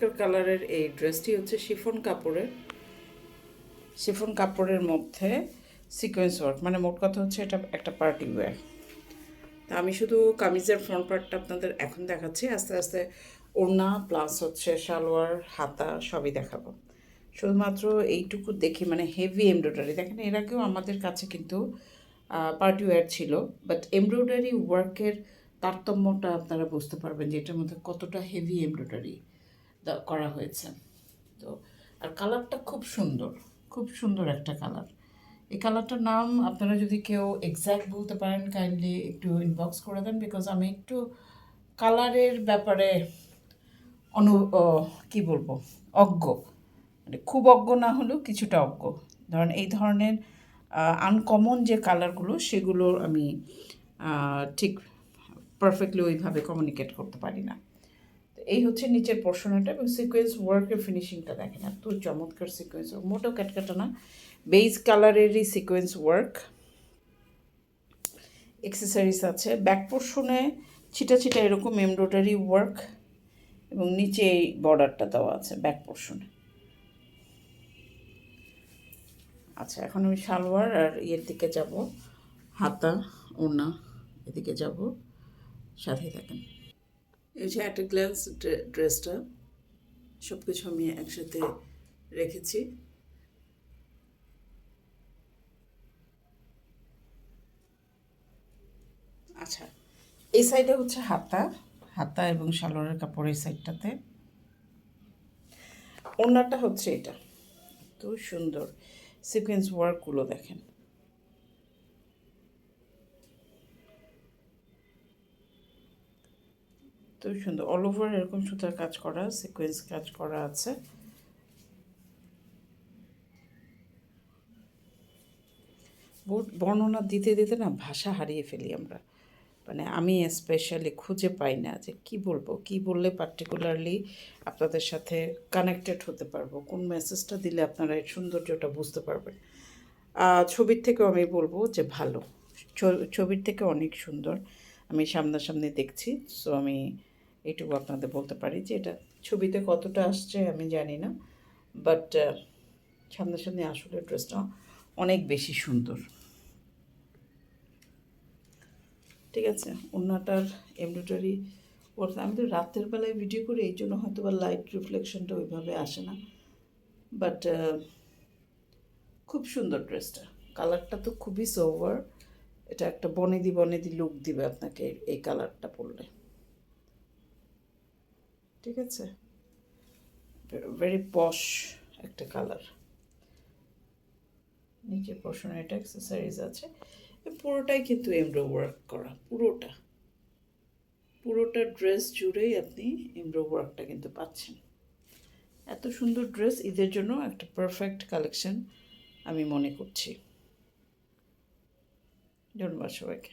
চমৎকার কালারের এই ড্রেসটি হচ্ছে শিফন কাপড়ের শিফন কাপড়ের মধ্যে সিকোয়েন্স ওয়ার্ক মানে মোট কথা হচ্ছে এটা একটা পার্টি ওয়্যার তা আমি শুধু কামিজের ফ্রন্ট পার্টটা আপনাদের এখন দেখাচ্ছি, আস্তে আস্তে ওড়না প্লাস হচ্ছে সালোয়ার, হাতা সবই দেখাবো। শুধুমাত্র এইটুকু দেখি মানে হেভি এমব্রয়ডারি দেখেন এর আগেও আমাদের কাছে কিন্তু পার্টি ওয়্যার ছিল বাট এমব্রয়ডারি ওয়ার্কের তারতম্যটা আপনারা বুঝতে পারবেন যে এটার মধ্যে কতটা হেভি এমব্রয়ডারি করা হয়েছে। তো, আর কালারটা খুব সুন্দর খুব সুন্দর একটা কালার। এই কালারটার নাম আপনারা যদি কেউ এক্স্যাক্ট বলতে পারেন কাইন্ডলি একটু ইনবক্স করে দেন বিকজ আমি একটু কালারের ব্যাপারে অনু কি বলব, অজ্ঞ। মানে খুব অজ্ঞ না হলেও কিছুটা অজ্ঞ। ধরেন এই ধরনের আনকমন যে কালারগুলো, সেগুলো আমি ঠিক পারফেক্টলি ওইভাবে কমিউনিকেট করতে পারি না। এই হচ্ছে নিচের পোর্শনটা এবং সিকোয়েন্স ওয়ার্কের ফিনিশিংটা দেখেন, এত চমৎকার সিকোয়েন্স মোটেও ক্যাটকাটা না বেজ কালারেরই সিকোয়েন্স ওয়ার্ক এক্সেসরিজ আছে। ব্যাক পোর্শনে ছিটা ছিটা এরকম এমব্রয়ডারি ওয়ার্ক এবং নিচে এই বর্ডারটা দেওয়া আছে ব্যাক পোর্শনে আচ্ছা এখন আমি সালোয়ার আর ইয়ের দিকে যাব। হাতা ওনা এদিকে যাব। সাথে থাকেন। এই যে একটা গ্ল্যান্স ড্রেসটা সব কিছু আমি একসাথে রেখেছি। আচ্ছা এই সাইডে হচ্ছে হাতা হাতা এবং সালোয়ারের কাপড় এই সাইডটাতে। ওড়নাটা হচ্ছে এটা। তো সুন্দর, সিকোয়েন্স ওয়ার্কগুলো দেখেন। তো সুন্দর। অল ওভার এরকম সুতার কাজ করা সিকোয়েন্স কাজ করা আছে। বর্ণনা দিতে দিতে না ভাষা হারিয়ে ফেলি আমরা। মানে আমি স্পেশালি খুঁজে পাই না যে কি বলব, কি বললে পার্টিকুলারলি আপনাদের সাথে কানেক্টেড হতে পারব। কোন মেসেজটা দিলে আপনারা এর সৌন্দর্যটা বুঝতে পারবেন। ছবির থেকেও আমি বলব যে ভালো। ছবির থেকে অনেক সুন্দর। আমি সামনাসামনি দেখছি সো আমি এইটুকু আপনাদের বলতে পারি যে এটা ছবিতে কতটা আসছে আমি জানি না বাট সামনাসামনি আসলে ড্রেসটা অনেক বেশি সুন্দর। ঠিক আছে ওনাটার এমব্রয়ডারি ওর আমি তো রাতের বেলায় ভিডিও করি, এই জন্য হয়তো বা লাইট রিফ্লেকশনটা ওইভাবে আসে না। বাট খুব সুন্দর ড্রেসটা, কালারটা তো খুবই সোভার এটা একটা বনেদি বনেদি লুক দিবে আপনাকে এই কালারটা পরলে। ঠিক আছে? ভেরি পশ একটা কালার নিচে পোর্শনে এটা অ্যাক্সেসরিজ আছে। পুরোটাই কিন্তু এমব্রো ওয়ার্ক করা, পুরোটা। পুরোটা ড্রেস জুড়েই আপনি এমব্রো ওয়ার্কটা কিন্তু পাচ্ছেন। এত সুন্দর ড্রেস ঈদের জন্য একটা পারফেক্ট কালেকশন আমি মনে করছি। ধন্যবাদ সবাইকে।